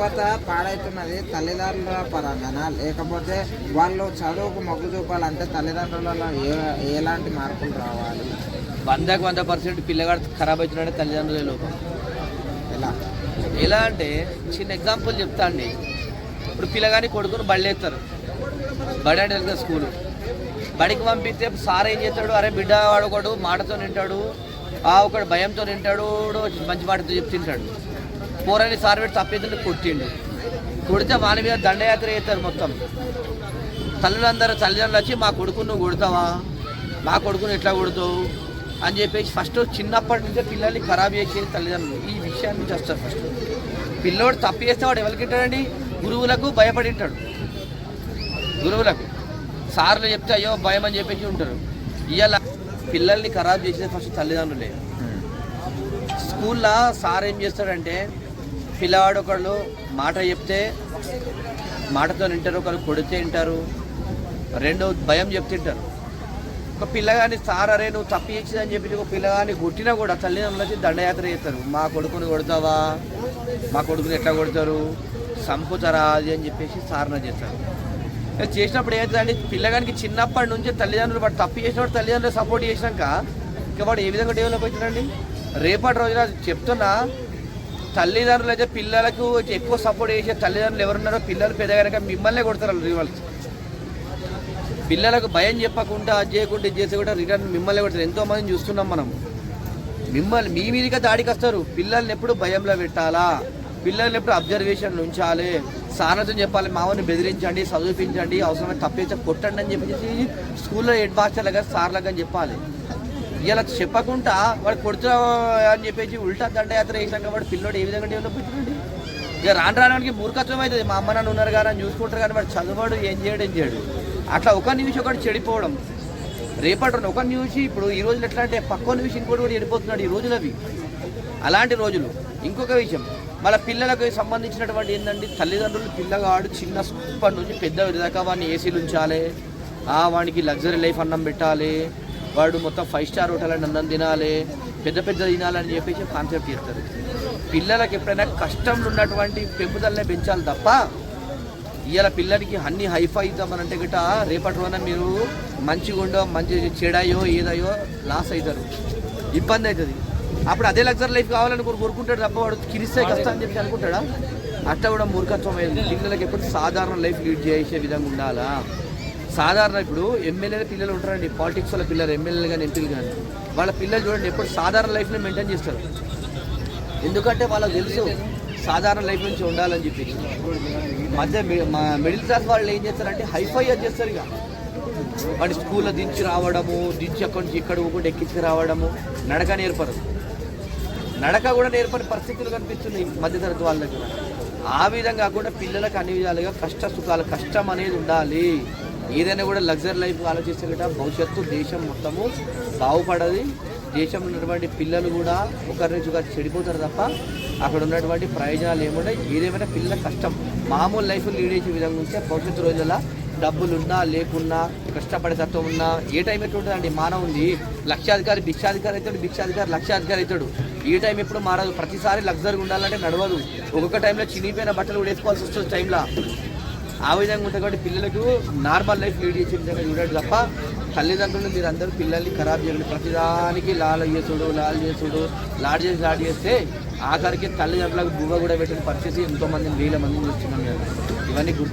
యువత పాడవుతున్నది తల్లిదండ్రుల పరంగానా? లేకపోతే వాళ్ళు చదువుకు మొగ్గు చూపాలంటే తల్లిదండ్రులలో ఏ ఎలాంటి మార్పులు రావాలి? వందకు వంద పర్సెంట్ పిల్లగాడు ఖరాబ్ అవుతున్నాడే తల్లిదండ్రుల లోపం. ఎలా? ఎలా అంటే చిన్న ఎగ్జాంపుల్ చెప్తా అండి. ఇప్పుడు పిల్లగాని కొడుకుని బళ్ళేస్తారు బడి అంటే తెలుసు స్కూలు? బడికి పంపిస్తే సార్ ఏం చేస్తాడు? అరే బిడ్డ వాడు ఒకడు మాటతో తింటాడు ఆ ఒకడు భయంతో తింటాడు మంచి మాటతో చెప్పి తింటాడు పోరని సార్ పెట్టి తప్పేదంటే కొట్టిండు. కొడితే వాని మీద దండయాత్ర చేస్తారు మొత్తం. తల్లులందరూ తల్లిదండ్రులు వచ్చి మా కొడుకుని నువ్వు కొడతావా? మా కొడుకుని ఎట్లా కొడతావు? అని చెప్పేసి ఫస్ట్ చిన్నప్పటి నుంచే పిల్లల్ని ఖరాబ్ చేసేది తల్లిదండ్రులు. ఈ విషయాన్ని నుంచి వస్తారు ఫస్ట్. పిల్లోడు తప్పు చేస్తే వాడు ఎవరికి ఉంటాడండి గురువులకు భయపడి ఉంటాడు గురువులకు. సార్లు చెప్తే అయ్యో భయం అని చెప్పేసి ఉంటారు. ఇవాళ పిల్లల్ని ఖరాబ్ చేసేది ఫస్ట్ తల్లిదండ్రులే. స్కూల్లో సార్ ఏం చేస్తాడంటే పిల్లవాడు ఒకళ్ళు మాట చెప్తే మాటతో వింటారు ఒకళ్ళు కొడితే వింటారు రెండు భయం చెప్తుంటారు. ఒక పిల్లగాని సార్ అరే నువ్వు తప్పు చేసిందని చెప్పి ఒక పిల్లగాని కొట్టినా కూడా తల్లిదండ్రులకి దండయాత్ర చేస్తారు. మా కొడుకుని కొడతావా? మా కొడుకుని ఎట్లా కొడతారు? సంపుతారా అది అని చెప్పేసి సారణ చేస్తారు. చేసినప్పుడు ఏంటంటే పిల్లగానికి చిన్నప్పటి నుంచి తల్లిదండ్రులు వాడు తప్పు చేసినప్పుడు తల్లిదండ్రులు సపోర్ట్ చేసినాక ఇంకా వాడు ఏ విధంగా డెవలప్ అవుతాడండి రేపటి రోజున చెప్తున్నా తల్లిదండ్రులు అయితే పిల్లలకు ఎక్కువ సపోర్ట్ చేసే తల్లిదండ్రులు ఎవరున్నారో పిల్లలు పెద్దగాక మిమ్మల్నే కొడతారు రివల్స్ పిల్లలకు భయం చెప్పకుండా అది చేయకుండా ఇది చేసి కూడా రిటర్న్ మిమ్మల్ని కొడతారు. ఎంతో మందిని చూస్తున్నాం మనం. మిమ్మల్ని మీ మీదుగా దాడికి వస్తారు పిల్లల్ని ఎప్పుడు భయంలో పెట్టాలా? పిల్లల్ని ఎప్పుడు అబ్జర్వేషన్ ఉంచాలి? సారథ్యం చెప్పాలి మామని బెదిరించండి చదివించండి అవసరమైన తప్పేస్తే కొట్టండి అని చెప్పేసి స్కూల్లో హెడ్ కానీ సార్లుగా అని చెప్పాలి. ఇలా చెప్పకుండా వాడు కొడుతున్నా అని చెప్పేసి ఉల్టా దండయాత్ర వేసినాక వాడు పిల్లోడు ఏ విధంగా డెవలప్ అవుతుందండి ఇక రాను రావడానికి మూర్ఖత్వం అవుతుంది. మా అమ్మ నాన్న ఉన్నారు కానీ అని చూసుకుంటారు కానీ వాడు చదువుడు ఏం చేయడు ఏం చేయడు. అట్లా ఒక నిమిషం ఒకటి చెడిపోవడం. రేపటి ఒక న్యూస్ ఇప్పుడు ఈ రోజులు ఎట్లా అంటే పక్క న్యూస్ ఇంకోటి కూడా చెడిపోతున్నాడు ఈ రోజులు అవి. అలాంటి రోజులు. ఇంకొక విషయం. మన పిల్లలకు సంబంధించినటువంటి ఏంటంటే తల్లిదండ్రులు పిల్లగాడు చిన్న సూపర్ నుంచి పెద్ద దాకా వాడిని ఏసీలు ఉంచాలి. ఆ వాడికి లగ్జరీ లైఫ్ అన్నం పెట్టాలి. వాడు మొత్తం ఫైవ్ స్టార్ హోటల్ అని అన్నం తినాలి పెద్ద పెద్ద తినాలని చెప్పేసి కాన్సెప్ట్ చేస్తారు. పిల్లలకు ఎప్పుడైనా కష్టంలో ఉన్నటువంటి పెంపుదలనే పెంచాలి తప్ప ఇవాళ పిల్లలకి అన్ని హైఫై ఇద్దామనంటే గిట్ట రేపటి రోజున మీరు మంచిగా ఉండో మంచి చెడాయో ఏదయో లాస్ అవుతారు ఇబ్బంది అవుతుంది అప్పుడు అదే లగ్జరీ లైఫ్ కావాలని కోరు- కోరుకుంటాడు తప్ప వాడు కిరిస్తే కష్టం అని చెప్పి అనుకుంటాడా? అట్లా కూడా మూర్ఖత్వం అయింది. పిల్లలకి ఎప్పుడు సాధారణ లైఫ్ లీడ్ చేసే విధంగా ఉండాలా? సాధారణ ఇప్పుడు ఎమ్మెల్యేల పిల్లలు ఉంటారండి. పాలిటిక్స్ వాళ్ళ పిల్లలు ఎమ్మెల్యేలు కానీ ఎంపీలు కానీ వాళ్ళ పిల్లలు చూడండి ఎప్పుడు సాధారణ లైఫ్ని మెయింటైన్ చేస్తారు. ఎందుకంటే వాళ్ళకి తెలుసు సాధారణ లైఫ్ నుంచి ఉండాలని చెప్పి మధ్య మిడిల్ క్లాస్ వాళ్ళు ఏం చేస్తారంటే హైఫై అది చేస్తారు ఇక. వాడి స్కూల్లో దించి రావడము దించి అక్కడి నుంచి ఇక్కడ ఊకుండా ఎక్కించి రావడము నడక నేర్పరు. నడక కూడా నేర్పని పరిస్థితులు కనిపిస్తున్నాయి మధ్యతరగతి వాళ్ళ దగ్గర. ఆ విధంగా కాకుండా పిల్లలకు అన్ని విధాలుగా కష్ట సుఖాలు కష్టం అనేది ఉండాలి. ఏదైనా కూడా లగ్జరీ లైఫ్ ఆలోచిస్తే కూడా భవిష్యత్తు దేశం మొత్తము బాగుపడది దేశంలో ఉన్నటువంటి పిల్లలు కూడా ఒకరి నుంచి ఒకరు చెడిపోతారు తప్ప అక్కడ ఉన్నటువంటి ప్రయోజనాలు ఏముంటాయి ఏదేమైనా పిల్లల కష్టం మామూలు లైఫ్ లీడ్ చేసే విధంగా ఉంటే భవిష్యత్తు రోజుల్లో డబ్బులున్నా లేకున్నా కష్టపడే తత్వం ఉన్నా ఏ టైం ఎట్లుంటుందండి మానవుంది లక్షాధికారి భిక్షాధికారి అవుతాడు భిక్షాధికారి లక్షాధికారి అవుతాడు. ఈ టైం ఎప్పుడు మారదు. ప్రతిసారి లగ్జరీగా ఉండాలంటే నడవదు. ఒక్కొక్క టైంలో చినిగిపోయిన బట్టలు కూడా వేసుకోవాల్సి వస్తుంది టైంలో. ఆ విధంగా ఉంటుంది కాబట్టి పిల్లలకు నార్మల్ లైఫ్ లీడ్ చేసే విధంగా చూడండి తప్ప తల్లిదండ్రులు మీరు అందరూ పిల్లల్ని ఖరాబ్ చేయండి ప్రతిదానికి లాల చేసుడు లాల్ చేసుడు లాడ్ చేసి లాడ్ చేస్తే ఆఖరికి తల్లిదండ్రులకు బువ్వ కూడా పెట్టిన పరిస్థితి ఎంతోమందిని వేల మందిని చూస్తున్నాం ఇవన్నీ గుర్తు